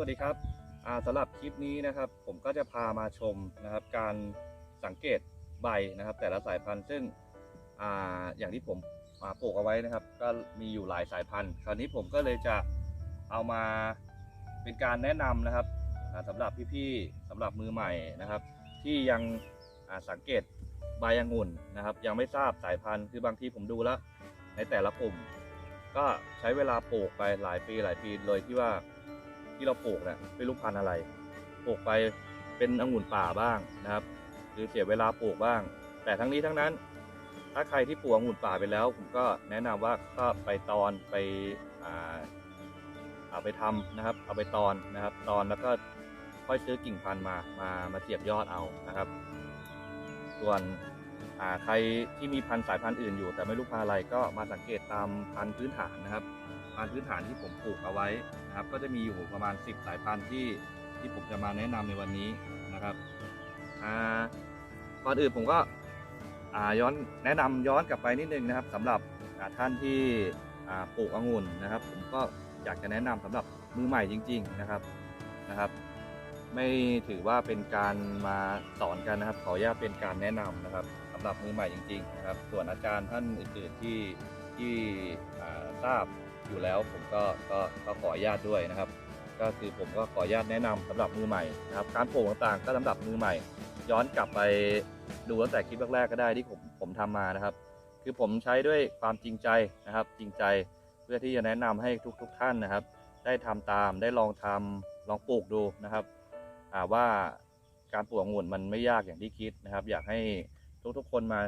วัสดีครับสำหรับคลิปนี้นะครับ ผมก็จะพามาชมนะครับ การสังเกตใบนะครับ แต่ละสายพันธุ์ซึ่งออย่างที่ผมมาปลูกเอาไว้นะครับ ก็มีอยู่หลายสายพันธุ์ คราวนี้ผมก็เลยจะเอามาเป็นการแนะนำนะครับสำหรับพี่ๆสำหรับมือใหม่นะครับ ที่ยังสังเกตใบองุ่นนะครับ ยังไม่ทราบสายพันธุ์คือบางทีผมดูแล้ว ในแต่ละกลุ่ม ก็ใช้เวลาปลูกไปหลายปีหลายปีเลยที่ว่า ที่เราปลูกเนี่ยไม่รู้พันธุ์อะไรปลูกไปเป็นองุ่นป่าบ้างนะครับ หรือเสียเวลาปลูกบ้าง แต่ทั้งนี้ทั้งนั้น ถ้าใครที่ปลูกองุ่นป่าไปแล้ว ผมก็แนะนำว่าก็ไปตอนไปเอาไปทำนะครับ เอาไปตอนนะครับ ตอนแล้วก็ค่อยซื้อกิ่งพันธุ์มามามาเสียบยอดเอานะครับ ส่วนใครที่มีพันธุ์สายพันธุ์อื่นอยู่ แต่ไม่รู้พันธุ์อะไรก็มาสังเกตตามพันธุ์พื้นฐานนะครับ พันธุ์พื้นฐานที่ผมปลูกเอาไว้ นะครับ ก็จะมีอยู่ประมาณ 10 สายพันธุ์ที่ที่ผมจะมาแนะนำในวันนี้นะครับอ่าก่อนอื่นผมก็อ่าย้อนแนะนำย้อนกลับไปนิดนึงนะครับสำหรับท่านที่ปลูกองุ่นนะครับ ผมก็อยากจะแนะนำสำหรับมือใหม่จริง ๆนะครับนะครับ ไม่ถือว่าเป็นการมาสอนกันนะครับ ขออนุญาตเป็นการแนะนำนะครับสำหรับมือใหม่จริง ๆ นะครับ ส่วนอาจารย์ท่านอื่นๆที่ที่ทราบ อยู่แล้ว ผมก็ก็ก็ขออนุญาตด้วยนะครับ ก็คือผมก็ขออนุญาตแนะนำสำหรับมือใหม่นะครับการปลูกต่างๆ ก็สำหรับมือใหม่ ย้อนกลับไปดูตั้งแต่คลิปแรกๆก็ได้ที่ผมผมทำมานะครับ คือผมใช้ด้วยความจริงใจนะครับ จริงใจเพื่อที่จะแนะนำให้ทุกๆท่านนะครับ ได้ทำตามได้ลองทำลองปลูกดูนะครับอ่าว่าการปลูกองุ่นมันไม่ยากอย่างที่คิดนะครับ อยากให้ทุกๆคนมา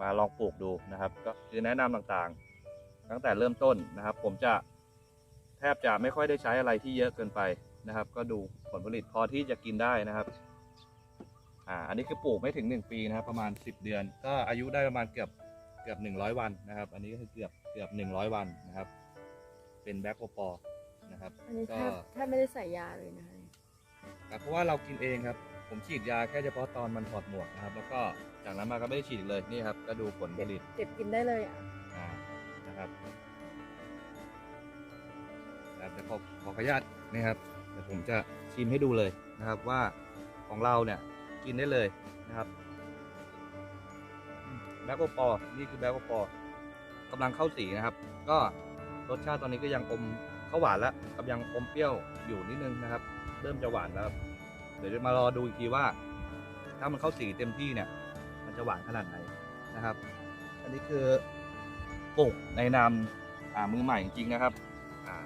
มาลองปลูกดูนะครับ ก็คือแนะนำต่างๆ ตั้งแต่เริ่มต้นนะครับ ผมจะแทบจะไม่ค่อยได้ใช้อะไรที่เยอะเกินไปนะครับ ก็ดูผลผลิตพอที่จะกินได้นะครับอ่าอันนี้คือปลูกไม่ถึง 1 ปีนะครับ ประมาณ 10 เดือน ก็อายุได้ประมาณเกือบเกือบ 100 วันนะครับ อันนี้ก็คือเกือบเกือบ 100 วันนะครับ เป็นแบ็คโคปอนะครับอันนี้แทก็บแทบไม่ได้ใส่ยาเลยนะคะครับเพราะว่าเรากินเองครับ ผมฉีดยาแค่เฉพาะตอนมันถอดหมวกนะครับ แล้วก็จากนั้นมาก็ไม่ได้ฉีดอีกเลยนี่ครับก็ดูผลผลิต เก็บกินได้เลยอะอ่า นะครับครับเดี๋ยวขอขอขออนุญาตนี่ครับเดี๋ยวผมจะชิมให้ดูเลยนะครับว่าของเราเนี่ยกินได้เลยนะครับแบล็กโอปอนี่คือแบล็กโอปอกำลังเข้าสีนะครับ ก็รสชาติตอนนี้ก็ยังอมเข้าวหวานแล้วกับยังอมเปรี้ยวอยู่นิดนึงนะครับ เริ่มจะหวานแล้วครับเดี๋ยวจะมารอดูอีกทีว่า ถ้ามันเข้าสีเต็มที่เนี่ย มันจะหวานขนาดไหนนะครับ อันนี้คือ ปลูกในนามอ่ามือใหม่จริงนะครับอ่า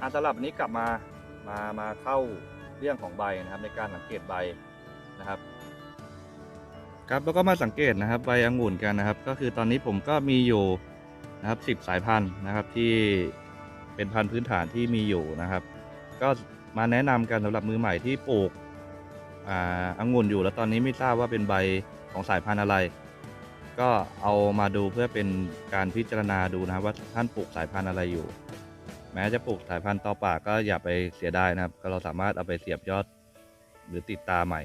อาสำหรับวันนี้กลับมามามาเข้าเรื่องของใบนะครับ ในการสังเกตใบนะครับ ครับแล้วก็มาสังเกตนะครับใบองุ่นกันนะครับ ก็คือตอนนี้ผมก็มีอยู่นะครับสิบสายพันธุ์นะครับที่เป็นพันธุ์พื้นฐานที่มีอยู่นะครับ ก็มาแนะนำกันสำหรับมือใหม่ที่ปลูกอ่าองุ่นอยู่ แล้วตอนนี้ไม่ทราบว่าเป็นใบของสายพันธุ์อะไร ก็เอามาดูเพื่อเป็นการพิจารณาดูนะครับว่าท่านปลูกสายพันธุ์อะไรอยู่ แม้จะปลูกสายพันธุ์ต่อป่าก็อย่าไปเสียดายนะครับ ก็เราสามารถเอาไปเสียบยอด หรือติดตาใหม่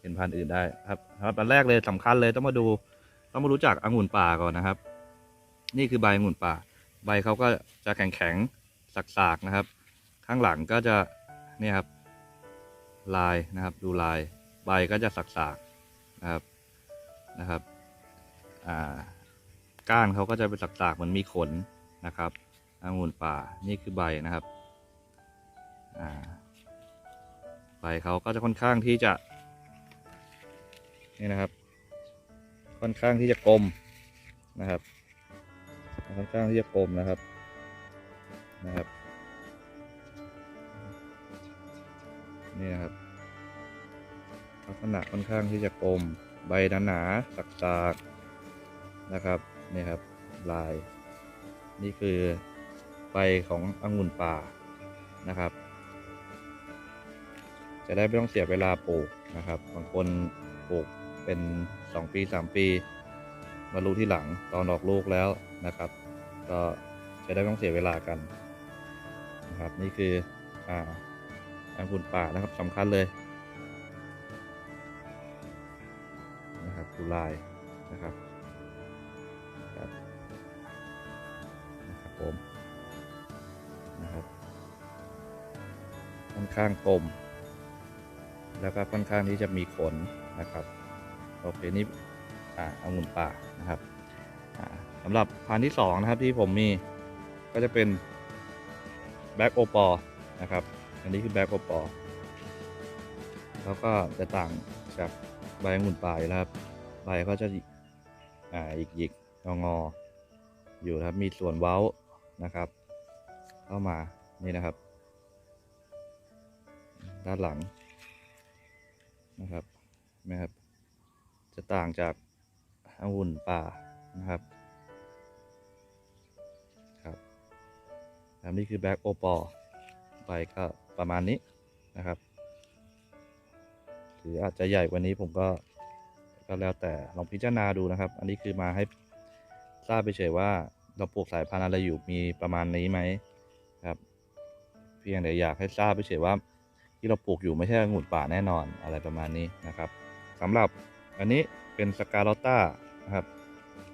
เป็นพันธุ์อื่นได้ครับครับอันแรกเลยสำคัญเลยต้องมาดูต้องมารู้จักองุ่นป่าก่อนนะครับ นี่คือใบองุ่นป่า ใบเขาก็จะแข็งแข็งสักๆนะครับ ข้างหลังก็จะเนี่ยครับลายนะครับ ดูลายใบก็จะสักๆนะครับนะครับ ก้านเขาก็จะเป็นสักๆเหมือนมีขนนะครับองุ่นป่านี่คือใบนะครับใบเขาก็จะค่อนข้างที่จะนี่นะครับ ค่อนข้างที่จะกลมนะครับ ค่อนข้างที่จะกลมนะครับนะครับ นี่นะครับลักษณะค่อนข้างที่จะกลม ใบหนาๆสักๆ นะครับนี่ครับลาย นี่คือใบขององุ่นป่านะครับ จะได้ไม่ต้องเสียเวลาปลูกนะครับ บางคนปลูกเป็น 2 ปี 3 ปี มารู้ที่หลังตอนออกลูกแล้วนะครับ ก็จะได้ไม่ต้องเสียเวลากันนะครับ นี่คืออ่าองุ่นป่านะครับสำคัญเลยนะครับดูลายนะครับครับ ผมนะครับอนข้างกลม แล้วก็ค่อนข้างที่จะมีขนนะครับโอเคนี่อ่าองุ่นป่านะครับสำหรับพันที่สองนะครับที่ผมมีก็จะเป็นแบ็กโอปอนะครับ อันนี้คือแบ็กโอปอแล้วก็จะต่างจากใบองุ่นป่าอยู่แล้วครับใบก็จะอ่าหยิกๆงอๆอยู่ครับมีส่วนเว้า นะครับ เข้ามานี่นะครับ ด้านหลังนะครับนะครับ จะต่างจากองุ่นป่านะครับครับอันนี้คือแบ็กโอปอใบก็ประมาณนี้นะครับหรืออาจจะใหญ่กว่านี้ผมก็ก็แล้วแต่ลองพิจารณาดูนะครับ อันนี้คือมาให้ทราบไปเฉยว่า เราปลูกสายพันธุ์อะไรอยู่มีประมาณนี้ไหมครับ เพียงแต่อยากให้ทราบไปเฉยว่าที่เราปลูกอยู่ไม่ใช่องุ่นป่าแน่นอนอะไรประมาณนี้นะครับสำหรับอันนี้เป็นสกาลอตต้านะครับ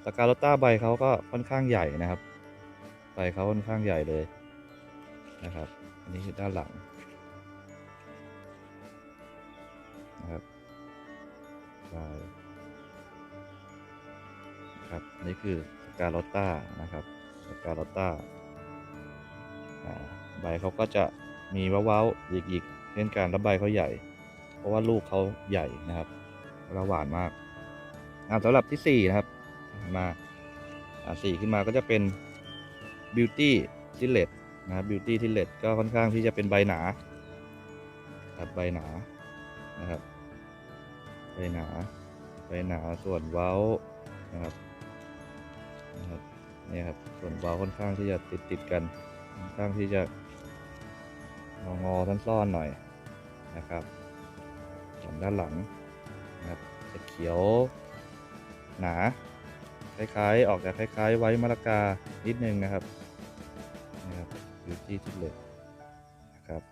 สกาลอตต้าใบเขาก็ค่อนข้างใหญ่นะครับ ใบเขาค่อนข้างใหญ่เลยนะครับ อันนี้คือด้านหลังนะครับใบครับนี่คือ กาลอตต้านะครับสกาลอตต้าใบเขาก็จะมีว้าวๆหยิกๆเช่นกันแล้วใบเขาใหญ่ เพราะว่าลูกเขาใหญ่นะครับแล้วหวานมากอาสำหรับที่สี่นะครับ มาสี่ขึ้นมาก็จะเป็น beauty s i l e t นะครับ beauty s i l e t ก็ค่อนข้างที่จะเป็นใบหนาครับใบหนานะครับใบหนาใบหนาส่วนเว้านะครับ นี่ครับส่วนเว้าค่อนข้างที่จะติดติดกันค่อนข้างที่จะงองอๆซ่อนๆหน่อยนะครับ ส่วนด้านหลังนะครับจะเขียวหนาคล้ายๆ ออกจากคล้ายๆ ไว้มะละกานิดนึงนะครับนะครับอยู่ที่ทิเลตนะครับ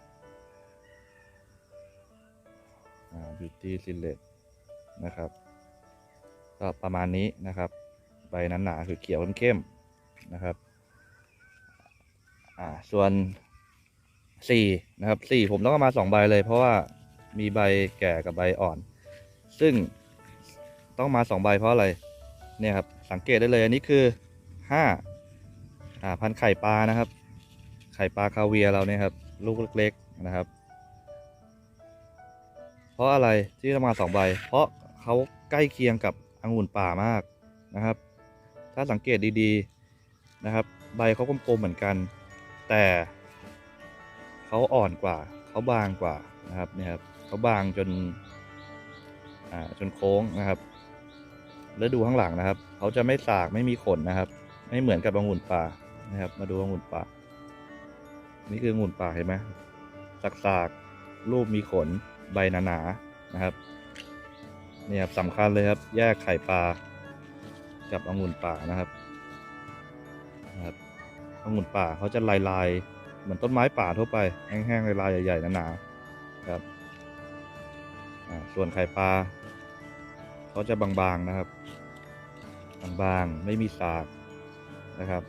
อ่า beauty s i l e t นะครับ ก็ประมาณนี้นะครับ ใบนั้นหนาคือเขียวเข้มๆ นะครับ อ่า ส่วนสี่นะครับสี่ผมต้องเอามาสองใบเลย เพราะว่ามีใบแก่กับใบอ่อน ซึ่งต้องมาสองใบเพราะอะไร เนี่ยครับ สังเกตได้เลย อันนี้คือห้าอ่าพันไข่ปลานะครับ ไข่ปลาคาเวียเราเนี่ยครับ ลูกเล็กๆนะครับ เพราะอะไรที่ต้องมาสองใบ เพราะเขาใกล้เคียงกับองุ่นป่ามากนะครับ ถ้าสังเกตดีๆ นะครับ ใบเขากลมๆเหมือนกัน แต่เขาอ่อนกว่าเขาบางกว่านะครับเนี่ยครับเขาบางจนอ่าจนโค้งนะครับ แล้วดูข้างหลังนะครับเขาจะไม่สากไม่มีขนนะครับ ไม่เหมือนกับองุ่นป่านะครับ มาดูองุ่นป่า นี่คือองุ่นป่าเห็นไหมสักสากๆรูปมีขนใบหนาๆนะครับเนี่ยครับสำคัญเลยครับ แยกไข่ปลากับองุ่นป่านะครับ องุ่นป่าเขาจะลายลายๆเหมือนต้นไม้ป่าทั่วไปแห้งๆลายๆใหญ่ๆหนาๆครับส่วนไข่ปลาเขาจะบางๆนะครับบางๆไม่มีสากนะครับ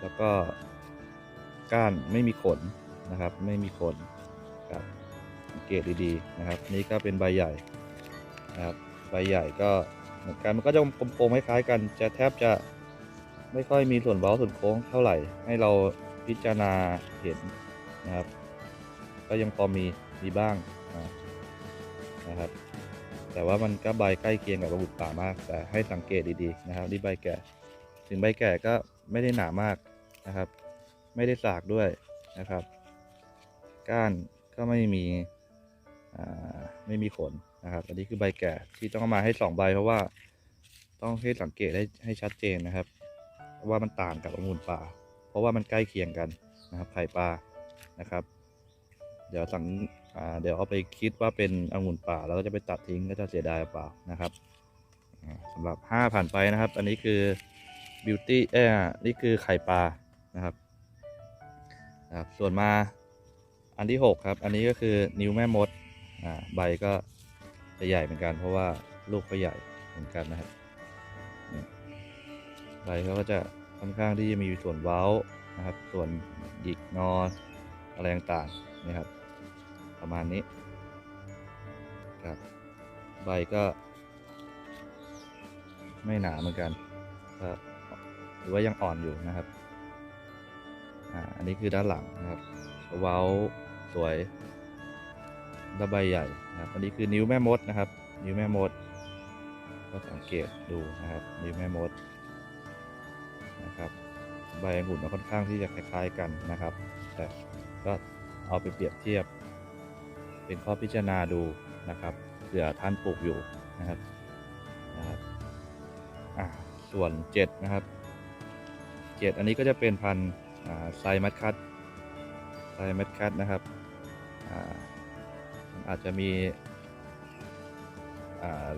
แล้วก็ก้านไม่มีขนนะครับ ไม่มีขนครับสังเกตดีๆนะครับ นี่ก็เป็นใบใหญ่นะครับใบใหญ่ก็เหมือนกันมันก็จะกลมๆคล้ายๆกันจะแทบจะ ไม่ค่อยมีส่วนเว้าส่วนโค้งเท่าไหร่ ให้เราพิจารณาเห็นนะครับ ก็ยังพอมีมีบ้างนะครับ แต่ว่ามันก็ใบใกล้เคียงกับระบุป่ามาก แต่ให้สังเกตดีๆนะครับนี่ใบแก่ ถึงใบแก่ก็ไม่ได้หนามากนะครับ ไม่ได้สากด้วยนะครับ ก้านก็ไม่มีไม่มีขนนะครับ อันนี้คือใบแก่ที่ต้องมาให้สองใบเพราะว่าต้องให้สังเกตให้ให้ชัดเจนนะครับ ว่ามันต่างกับองุ่นป่า เพราะว่ามันใกล้เคียงกันนะครับไข่ปลานะครับ เดี๋ยวสังอ่าเดี๋ยวเอาไปคิดว่าเป็นองุ่นป่า แล้วก็จะไปตัดทิ้งก็จะเสียดายเปล่านะครับอ่าสำหรับ 5 ผ่านไปนะครับ อันนี้คือ beauty เอ้นี่คือไข่ปลานะครับนะครับ ส่วนมาอันที่ 6 ครับ อันนี้ก็คือนิ้วแม่มดอ่าใบก็จะใหญ่เหมือนกัน เพราะว่าลูกเขาใหญ่เหมือนกันนะครับ ใบเขาก็จะค่อนข้างที่จะมีส่วนเว้านะครับ ส่วนหยิกงออะไรต่างๆนะครับ ประมาณนี้ครับใบก็ ไม่หนาเหมือนกันก็หรือว่ายังอ่อนอยู่นะครับอ่าอันนี้คือด้านหลังนะครับเว้าสวยระใบใหญ่นะครับอันนี้คือนิ้วแม่มดนะครับ นิ้วแม่มด ก็สังเกตดูนะครับ นิ้วแม่มด นะครับ ใบองุ่นก็ค่อนข้างที่จะคล้ายๆกันนะครับ แต่ก็เอาไปเปรียบเทียบ เป็นข้อพิจารณาดูนะครับเผื่อท่านปลูกอยู่นะครับนะครับอ่าส่วน7นะครับ7อันนี้ก็จะเป็นพันธุ์ไซมัดคัตไซมัดคัตนะครับอ่าอาจจะมี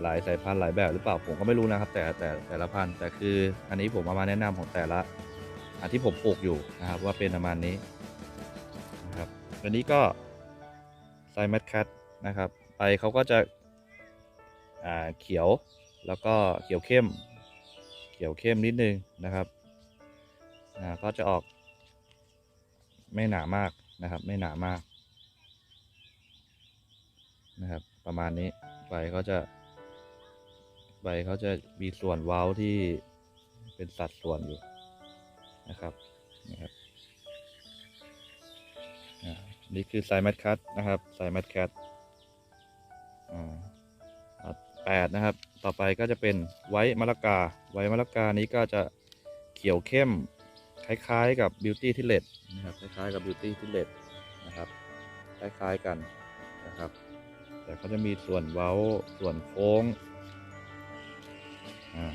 หลายสายพันธุ์หลายแบบหรือเปล่าผมก็ไม่รู้นะครับ แต่แต่แต่ละพันธุ์แต่คืออันนี้ผมเอามาแนะนำของแต่ละอันที่ผมปลูกอยู่นะครับ ว่าเป็นประมาณนี้นะครับอันนี้ก็ไซมัดคัตนะครับใบเขาก็จะเขียวแล้วก็เขียวเข้ม เขียวเข้มนิดนึงนะครับก็จะออกไม่หนามากนะครับ ไม่หนามากนะครับ ประมาณนี้ใบเขาจะ ใบเขาจะมีส่วนเว้าที่เป็นสัดส่วนอยู่นะครับนะครับนี่คือไซมัดคัตนะครับไซมัดคัตอ่าอ่าแปดนะครับ ต่อไปก็จะเป็นไวท์มะละกา ไวท์มะละกานี้ก็จะเขียวเข้มคล้ายๆกับบิวตี้ทิเลตนะครับคล้ายๆกับบิวตี้ทิเลตนะครับคล้ายๆกันนะครับ แต่เขาจะมีส่วนเว้าส่วนโค้ง อ่า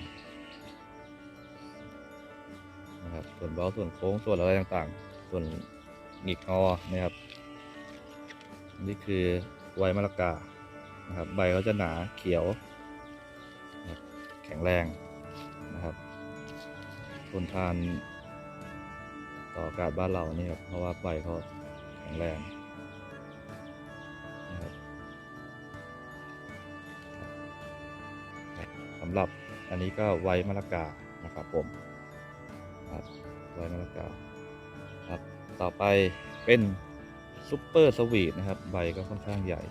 นะครับส่วนเบาส่วนโค้งส่วนอะไรต่างๆ ส่วนหงิกงอนะครับ นี่คือไวมะละกานะครับใบเขาจะหนาเขียว แข็งแรงนะครับทนทานต่ออากาศบ้านเรานี่ครับเพราะว่าใบเขาแข็งแรงนะครับสำหรับ อันนี้ก็ไวมะละกานะครับผมครับไว้มะละกาครับต่อไปเป็นซุปเปอร์สวีทนะครับ ใบก็ค่อนข้างใหญ่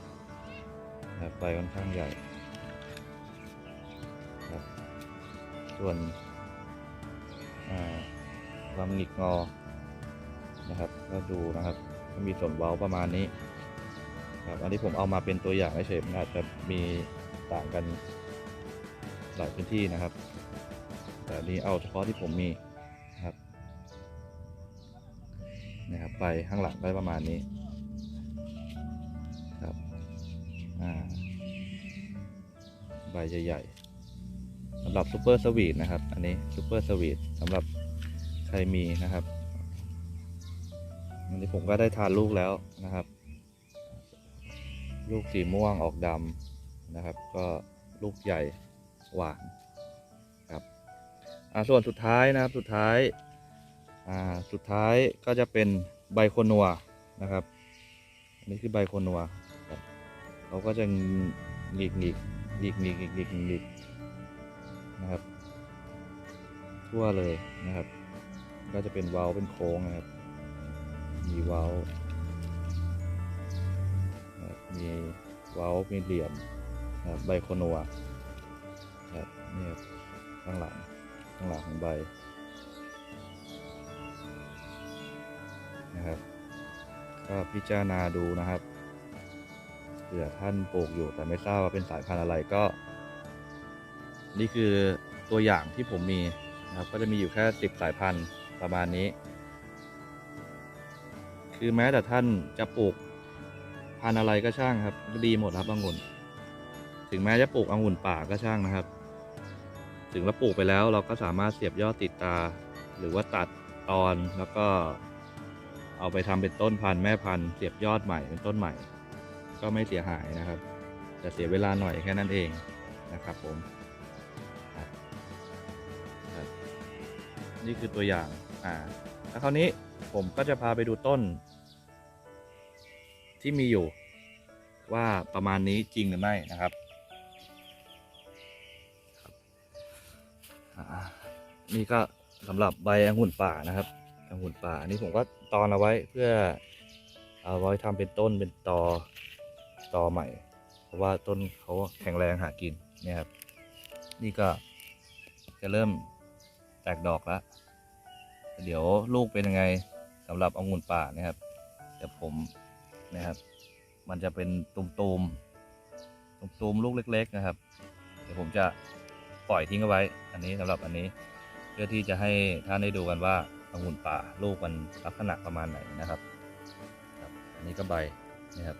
นะครับใบค่อนข้างใหญ่ครับส่วนอ่าความหงิกงอนะครับก็ดูนะครับก็มีส่วนเว้าประมาณนี้ครับอันนี้ผมเอามาเป็นตัวอย่างเฉยๆมันอาจจะมีต่างกัน หลายพื้นที่นะครับ แต่นี้เอาเฉพาะที่ผมมีนะครับนะครับไปข้างหลังได้ประมาณนี้ครับอ่าใบใหญ่สำหรับซูเปอร์สวีทนะครับ อันนี้ซูเปอร์สวีทสำหรับใครมีนะครับอันนี้ผมก็ได้ทานลูกแล้วนะครับ ลูกสีม่วงออกดำนะครับ ก็ลูกใหญ่ หวานครับส่วนสุดท้ายนะครับสุดท้ายสุดท้ายก็จะเป็นใบโคนัวนะครับอันนี้คือใบโคนัวครับเขาก็จะหงิกหงิกหงิกหงิกหงิกหงิกหงิกนะครับ ทั่วเลยนะครับ ก็จะเป็นเว้าเป็นโค้งนะครับ มีเว้ามีเว้ามีเหลี่ยมใบโคนัว นี่ครับข้างหลังข้างหลังของใบนะครับก็พิจารณาดูนะครับเผื่อท่านปลูกอยู่แต่ไม่ทราบว่าเป็นสายพันธุ์อะไรก็ นี่คือตัวอย่างที่ผมมีนะครับ ก็จะมีอยู่แค่สิบสายพันธุ์ประมาณนี้ คือแม้แต่ท่านจะปลูกพันธุ์อะไรก็ช่างครับ ดีหมดครับองุ่น ถึงแม้จะปลูกองุ่นป่าก็ช่างนะครับ ถึงเราปลูกไปแล้วเราก็สามารถเสียบยอดติดตา หรือว่าตัดตอนแล้วก็ เอาไปทำเป็นต้นพันธุ์แม่พันธุ์เสียบยอดใหม่เป็นต้นใหม่ ก็ไม่เสียหายนะครับแต่เสียเวลาหน่อยแค่นั้นเองนะครับผมนี่คือตัวอย่างอ่าแล้วคราวนี้ผมก็จะพาไปดูต้น ที่มีอยู่ ว่าประมาณนี้จริงหรือไม่นะครับ นี่ก็สำหรับใบองุ่นป่านะครับองุ่นป่าอันนี้ผมก็ตอนเอาไว้เพื่อเอาไว้ทำเป็นต้นเป็นตอตอใหม่ เพราะว่าต้นเขาแข็งแรงหากินเนี่ยครับ นี่ก็จะเริ่มแตกดอกแล้วเดี๋ยวลูกเป็นยังไงสำหรับองุ่นป่านะครับเดี๋ยวผมนะครับ มันจะเป็นตุ่มๆตุ่มๆลูกเล็ก ๆ นะครับ เดี๋ยวผมจะ ปล่อยทิ้งเอาไว้ อันนี้สำหรับอันนี้ เพื่อที่จะให้ท่านได้ดูกันว่าองุ่นป่าลูกมันลักษณะประมาณไหนนะครับครับ อันนี้ก็ใบนะครับ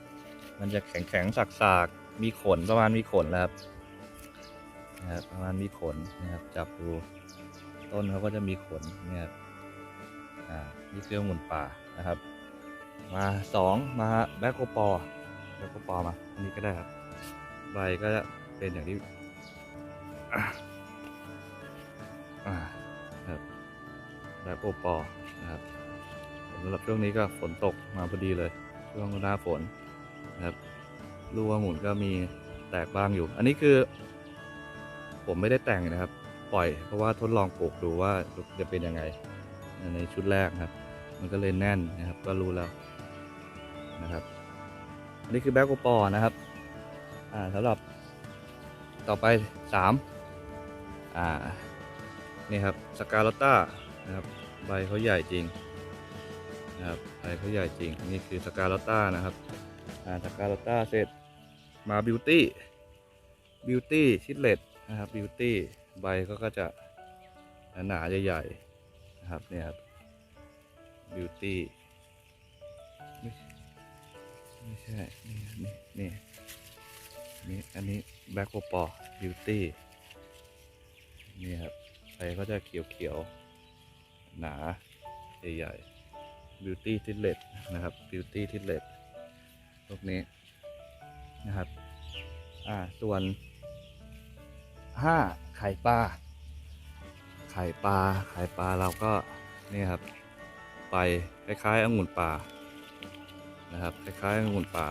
มันจะแข็งแข็งสักสากๆมีขนประมาณมีขนแล้วครับนะครับประมาณมีขนนะครับ จับดูต้นเขาก็จะมีขนเนี่ยครับอ่านี่คือองุ่นป่านะครับ มาสองมาแบคโคปอแบคโคปอมาอันนี้ก็ได้ครับ ใบก็เป็นอย่างที่ ครับแบคโคปอนะครับสำหรับช่วงนี้ก็ฝนตกมาพอดีเลย ช่วงหน้าฝนนะครับลูกองุ่นก็มีแตกบ้างอยู่ อันนี้คือ ผมไม่ได้แต่งนะครับ ปล่อยเพราะว่าทดลองปลูกดูว่าจะเป็นยังไง ในชุดแรกครับ มันก็เลยแน่นนะครับ ก็รู้แล้วนะครับ อันนี้คือแบ็กโอปอนะครับ อ่าสำหรับต่อไปสาม อ่านี่ครับสกาลต้านะครับใบเขาใหญ่จริงนะครับใบเขาใหญ่จริงนี่คือสกาลต้านะครับอ่าสกาลต้าเสร็จมาบิวตี้บิวตี้ชิดเลดนะครับบิวตี้ใบเขาก็จะหนาใหญ่ๆนะครับเนี่ยครับบิวตี้ไม่ใช่ นี่ นี่ นี่นี่อันนี้แบ็คโอปอบิวตี้ นี่ครับใบก็จะเขียวๆ หนาใหญ่ๆบิวตี้ทิดเลดนะครับบิวตี้ทิดเลดพวกนี้นะครับ อ่า ส่วนห้าไข่ปลา ไข่ปลา ไข่ปลาเราก็นี่ครับ ไปคล้ายๆองุ่นป่า นะครับ คล้ายๆองุ่นป่า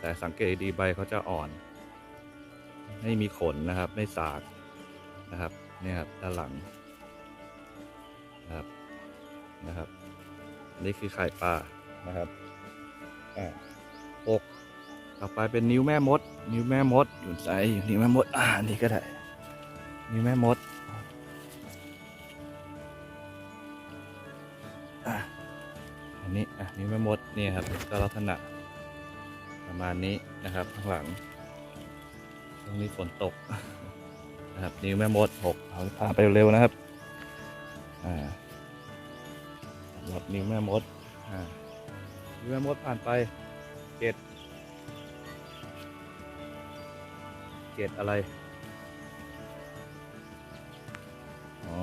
แต่สังเกตดีใบเขาจะอ่อน ไม่มีขนนะครับ ไม่สากนะครับ เนี่ยครับด้านหลังนะครับนะครับนี่คือไข่ปลานะครับอ่าปกต่อไปเป็นนิ้วแม่มด นิ้วแม่มดอยู่ใส่อยู่นิ้วแม่มดอ่านี่ก็ได้นิ้วแม่มดอะอันนี้อะนิ้วแม่มดนี่ครับก็ลักษณะประมาณนี้นะครับข้างหลังช่วงนี้ฝนตก นะครับ นิ้วแม่มดหกเอาพาไปเร็วๆนะครับอ่าสำหรับนิ้วแม่มดอ่านิ้วแม่มดผ่านไปเกตเกตอะไรอ๋อ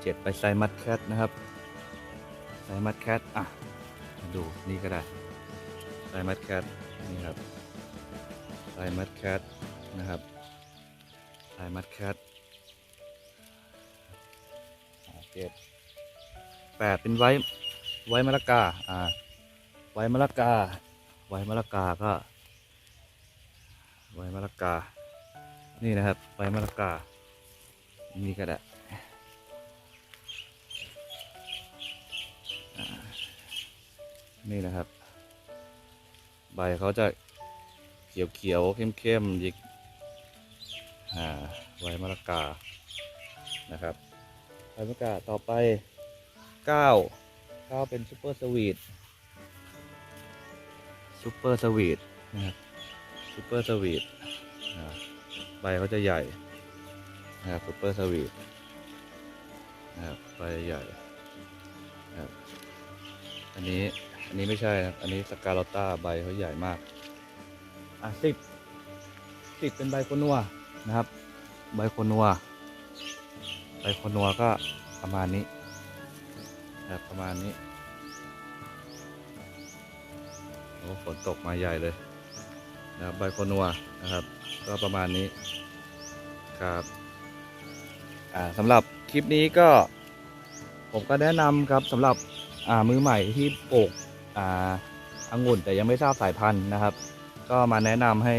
เจ็ดไปไซมัดแคทนะครับไซมัดแคทอะดูนี่ก็ได้ไซมัดแคทนี่ครับลายมัดแคทนะครับายมัดแคทเจ็ดแปดเป็นไว้ ไว้มะละกา อ่า ไว้มะละกา ไว้มะละกาก็ ไว้มะละกา นี่นะครับ ไว้มะละกา นี่ก็ได้นี่นะครับ ใบเขาจะเขียวเขียวเข้มเข้มๆยิก อ่าไวมะละกานะครับไวมะละกาต่อไปเก้าเก้าเป็นซูเปอร์สวีทซูเปอร์สวีทนะครับซูเปอร์สวีทใบเขาจะใหญ่นะครับซูเปอร์สวีทนะครับใบใหญ่นะครับอันนี้อันนี้ไม่ใช่นะครับอันนี้สกาลต้าใบเขาใหญ่มากอะสิบสิบเป็นใบโคนัว นะครับ ใบโคนัว ใบโคนัวก็ประมาณนี้นะครับประมาณนี้ โอ้ฝนตกมาใหญ่เลยนะครับใบโคนัวนะครับ ก็ประมาณนี้ครับอ่าสำหรับคลิปนี้ก็ ผมก็แนะนำครับสำหรับอ่ามือใหม่ที่ปลูกอ่าองุ่นแต่ยังไม่ทราบสายพันธุ์นะครับ ก็มาแนะนำให้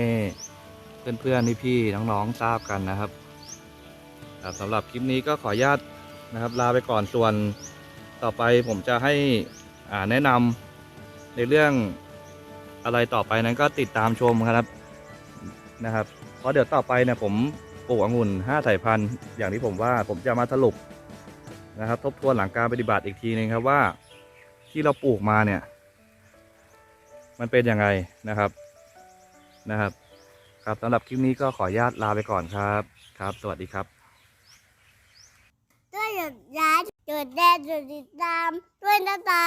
เพื่อนๆพี่ๆน้องๆทราบกันนะครับครับสำหรับคลิปนี้ก็ขออนุญาตนะครับ ลาไปก่อนส่วนต่อไปผมจะให้แนะนำในเรื่องอะไรต่อไปนั้นก็ติดตามชมครับนะครับ เพราะเดี๋ยวต่อไปเนี่ยผมปลูกองุ่น5สายพันธุ์อย่างที่ผมว่าผมจะมาสรุปนะครับ ทบทวนหลังการปฏิบัติอีกทีนึงครับว่าที่เราปลูกมาเนี่ย มันเป็นยังไงนะครับนะครับ ครับสำหรับคลิปนี้ก็ขออนุญาตลาไปก่อนครับ ครับ สวัสดีครับด้วยหยุดยายหยุดแดงหยุดติดตามด้วยนะจ๊ะ